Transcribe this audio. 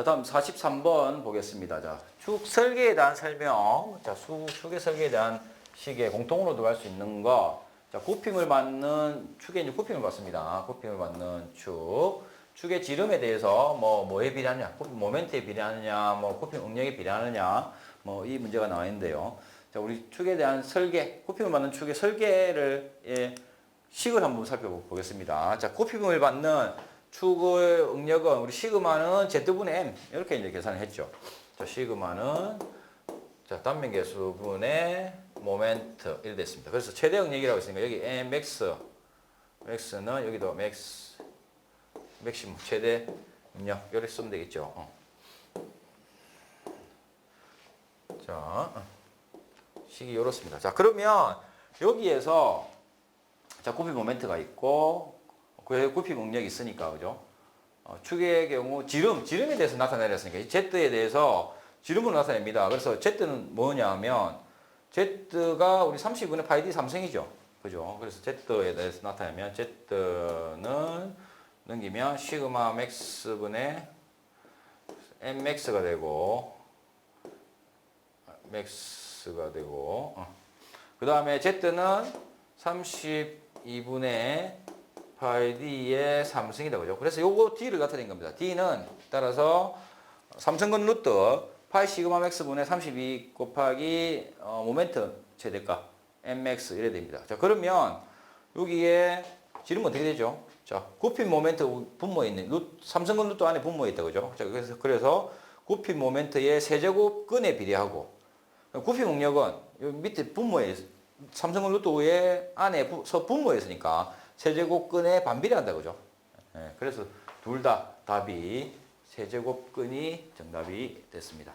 자, 다음 43번 보겠습니다. 자, 축 설계에 대한 설명. 자, 수, 축의 설계에 대한 식의 공통으로도 할수 있는 거. 자, 굽힘을 받는 축에 이제 굽힘을 받습니다. 굽힘을 받는 축. 축의 지름에 대해서 뭐 뭐에 비례하느냐, 모멘트에 비례하느냐, 뭐 굽힘 응력에 비례하느냐, 뭐 이 문제가 나와 있는데요. 자, 우리 축에 대한 설계, 굽힘을 받는 축의 설계를 예, 식을 한번 살펴보겠습니다. 자, 굽힘을 받는 축의 응력은 우리 시그마는 Z분의 M 이렇게 이제 계산을 했죠. 자, 시그마는 자, 단면 계수분의 모멘트 이렇게 됐습니다. 그래서 최대 응력이라고 했으니까 여기 MX X는 여기도 맥스 맥시멈 최대 응력 이렇게 쓰면 되겠죠. 어. 자, 어. 식이 이렇습니다. 자, 그러면 여기에서 자, 굽힘 모멘트가 있고 그 굽힘 응력이 있으니까 그죠? 어, 축의 경우 지름, 지름에 대해서 나타내렸으니까 이 Z에 대해서 지름으로 나타냅니다. 그래서 Z는 뭐냐면 Z가 우리 30분의 파이 D 삼성이죠. 그죠? 그래서 Z에 대해서 나타내면 Z는 넘기면 시그마 맥스분의 MX가 되고 맥스가 되고 그 다음에 Z는 32분의 파이 D의 삼승이다 그죠? 그래서 요거 D를 나타낸 겁니다. D는 따라서 삼성근 루트 파이 시그마 맥스분의 32 곱하기 어, 모멘트 최대값 mx 이래 됩니다. 자 그러면 여기에 지름은 어떻게 되죠? 자 굽힌 모멘트 분모에 있는 루 삼성근 루트 안에 분모에 있다 그죠? 자 그래서 그래서 굽힌 모멘트의 세제곱근에 비례하고 굽힌 응력은 요 밑에 분모에 삼성근 루트의 안에서 분모에 있으니까 세제곱근에 반비례 한다 그죠? 예, 그래서 둘 다 답이 세제곱근이 정답이 됐습니다.